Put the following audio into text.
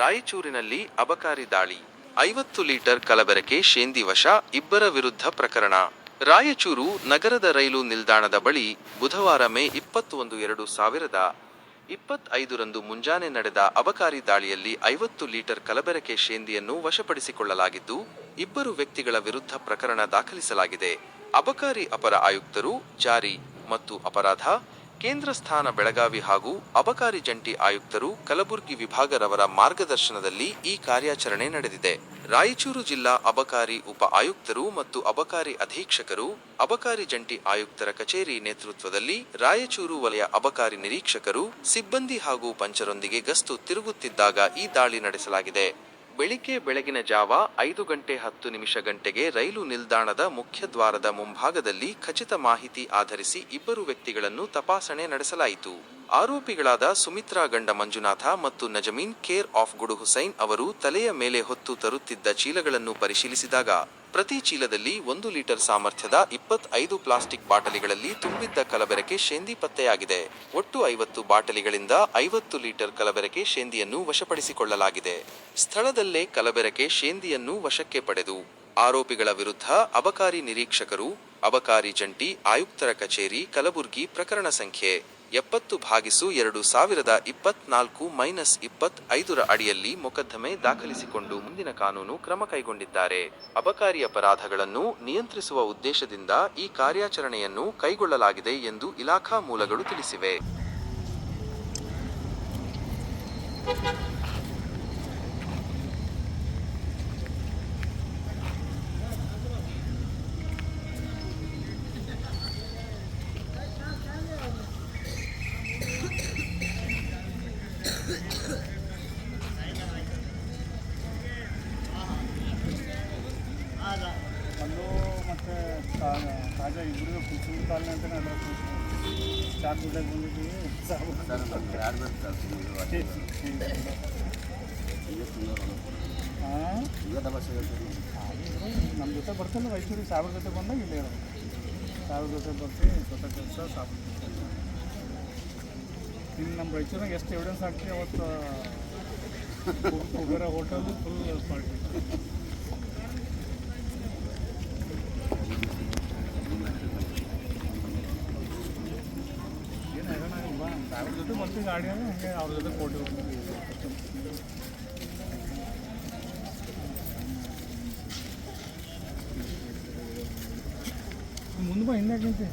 ರಾಯಚೂರಿನಲ್ಲಿ ಅಬಕಾರಿ ದಾಳಿ, ಐವತ್ತು ಲೀಟರ್ ಕಲಬೆರಕೆ ಶೇಂದಿ ವಶ, ಇಬ್ಬರ ವಿರುದ್ಧ ಪ್ರಕರಣ. ರಾಯಚೂರು ನಗರದ ರೈಲು ನಿಲ್ದಾಣದ ಬಳಿ ಬುಧವಾರ ಮೇ ಇಪ್ಪತ್ತೊಂದು ಎರಡು ಸಾವಿರದ ಇಪ್ಪತ್ತೈದರಂದು ಮುಂಜಾನೆ ನಡೆದ ಅಬಕಾರಿ ದಾಳಿಯಲ್ಲಿ ಐವತ್ತು ಲೀಟರ್ ಕಲಬೆರಕೆ ಶೇಂದಿಯನ್ನು ವಶಪಡಿಸಿಕೊಳ್ಳಲಾಗಿದ್ದು, ಇಬ್ಬರು ವ್ಯಕ್ತಿಗಳ ವಿರುದ್ಧ ಪ್ರಕರಣ ದಾಖಲಿಸಲಾಗಿದೆ. ಅಬಕಾರಿ ಅಪರ ಆಯುಕ್ತರು ಜಾರಿ ಮತ್ತು ಅಪರಾಧ ಕೇಂದ್ರ ಸ್ಥಾನ ಬೆಳಗಾವಿ ಹಾಗೂ ಅಬಕಾರಿ ಜಂಟಿ ಆಯುಕ್ತರು ಕಲಬುರಗಿ ವಿಭಾಗರವರ ಮಾರ್ಗದರ್ಶನದಲ್ಲಿ ಈ ಕಾರ್ಯಾಚರಣೆ ನಡೆದಿದೆ. ರಾಯಚೂರು ಜಿಲ್ಲಾ ಅಬಕಾರಿ ಉಪ ಆಯುಕ್ತರು ಮತ್ತು ಅಬಕಾರಿ ಅಧೀಕ್ಷಕರು, ಅಬಕಾರಿ ಜಂಟಿ ಆಯುಕ್ತರ ಕಚೇರಿ ನೇತೃತ್ವದಲ್ಲಿ ರಾಯಚೂರು ವಲಯ ಅಬಕಾರಿ ನಿರೀಕ್ಷಕರು, ಸಿಬ್ಬಂದಿ ಹಾಗೂ ಪಂಚರೊಂದಿಗೆ ಗಸ್ತು ತಿರುಗುತ್ತಿದ್ದಾಗ ಈ ದಾಳಿ ನಡೆಸಲಾಗಿದೆ. ಬೆಳಿಗ್ಗೆ ಬೆಳಗಿನ ಜಾವ ಐದು ಗಂಟೆ ಹತ್ತು ನಿಮಿಷ ಗಂಟೆಗೆ ರೈಲು ನಿಲ್ದಾಣದ ಮುಖ್ಯ ದ್ವಾರದ ಮುಂಭಾಗದಲ್ಲಿ ಖಚಿತ ಮಾಹಿತಿ ಆಧರಿಸಿ ಇಬ್ಬರು ವ್ಯಕ್ತಿಗಳನ್ನು ತಪಾಸಣೆ ನಡೆಸಲಾಯಿತು. ಆರೋಪಿಗಳಾದ ಸುಮಿತ್ರಾ ಗಂಡ ಮಂಜುನಾಥ ಮತ್ತು ನಜಮೀನ್ ಕೇರ್ ಆಫ್ ಗುಡು ಹುಸೈನ್ ಅವರು ತಲೆಯ ಮೇಲೆ ಹೊತ್ತು ತರುತ್ತಿದ್ದ ಚೀಲಗಳನ್ನು ಪರಿಶೀಲಿಸಿದಾಗ, ಪ್ರತಿ ಚೀಲದಲ್ಲಿ ಒಂದು ಲೀಟರ್ ಸಾಮರ್ಥ್ಯದ ಇಪ್ಪತ್ತೈದು ಪ್ಲಾಸ್ಟಿಕ್ ಬಾಟಲಿಗಳಲ್ಲಿ ತುಂಬಿದ್ದ ಕಲಬೆರಕೆ ಶೇಂದಿ ಪತ್ತೆಯಾಗಿದೆ. ಒಟ್ಟು ಐವತ್ತು ಬಾಟಲಿಗಳಿಂದ ಐವತ್ತು ಲೀಟರ್ ಕಲಬೆರಕೆ ಶೇಂದಿಯನ್ನು ವಶಪಡಿಸಿಕೊಳ್ಳಲಾಗಿದೆ. ಸ್ಥಳದಲ್ಲೇ ಕಲಬೆರಕೆ ಶೇಂದಿಯನ್ನು ವಶಕ್ಕೆ ಪಡೆದು, ಆರೋಪಿಗಳ ವಿರುದ್ಧ ಅಬಕಾರಿ ನಿರೀಕ್ಷಕರು, ಅಬಕಾರಿ ಜಂಟಿ, ಆಯುಕ್ತರ ಕಚೇರಿ, ಕಲಬುರ್ಗಿ ಪ್ರಕರಣ ಸಂಖ್ಯೆ ಎಪ್ಪತ್ತು ಭಾಗಿಸು ಎರಡು ಸಾವಿರದ ಇಪ್ಪತ್ನಾಲ್ಕು ಮೈನಸ್ ಇಪ್ಪತ್ತೈದರ ಅಡಿಯಲ್ಲಿ ಮೊಕದ್ದಮೆ ದಾಖಲಿಸಿಕೊಂಡು ಮುಂದಿನ ಕಾನೂನು ಕ್ರಮ ಕೈಗೊಂಡಿದ್ದಾರೆ. ಅಬಕಾರಿ ಅಪರಾಧಗಳನ್ನು ನಿಯಂತ್ರಿಸುವ ಉದ್ದೇಶದಿಂದ ಈ ಕಾರ್ಯಾಚರಣೆಯನ್ನು ಕೈಗೊಳ್ಳಲಾಗಿದೆ ಎಂದು ಇಲಾಖಾ ಮೂಲಗಳು ತಿಳಿಸಿವೆ ಕಲ್ಲು ಮತ್ತು ತಾಜಾ ಇಬ್ಬರಿಗೂ ಕುಸುಮ ಕಾಲನೆ ಅಂತಲೇ ಅಲ್ಲ ಚಾಕ್ ಬಿಡಕ್ಕೆ ಬಂದಿದ್ದೀವಿ ನಮ್ಮ ಜೊತೆ ಬರ್ತಲ್ಲ ರಾಯಚೂರಿಗೆ ಸಾವಿರ ಜೊತೆ ಬಂದಾಗ ಇಲ್ಲೇ ಇರೋದು ಸಾವಿರ ಜೊತೆ ಬರ್ತೀವಿ ಸ್ವತಃ ಕೆಲಸ ಸಾವಿರ ಇನ್ನು ನಮ್ಮ ರೈಚೂರಾಗ ಎಷ್ಟು ಎವಿಡೆನ್ಸ್ ಹಾಕ್ತೀವಿ ಅವತ್ತು ಕುಬೇರ ಹೋಟೆಲ್ ಫುಲ್ ಪಾರ್ಟಿ ಆಗಿಲ್ವಾ ಸಾವಿರ ಜೊತೆ ಬರ್ತೀವಿ ಗಾಡಿ ಹಂಗೆ ಅವ್ರ ಜೊತೆ ಕೊಟ್ಟು ಮುಂದೆ ಬಾ ಹಿಂದೆ ನಿಂತೆ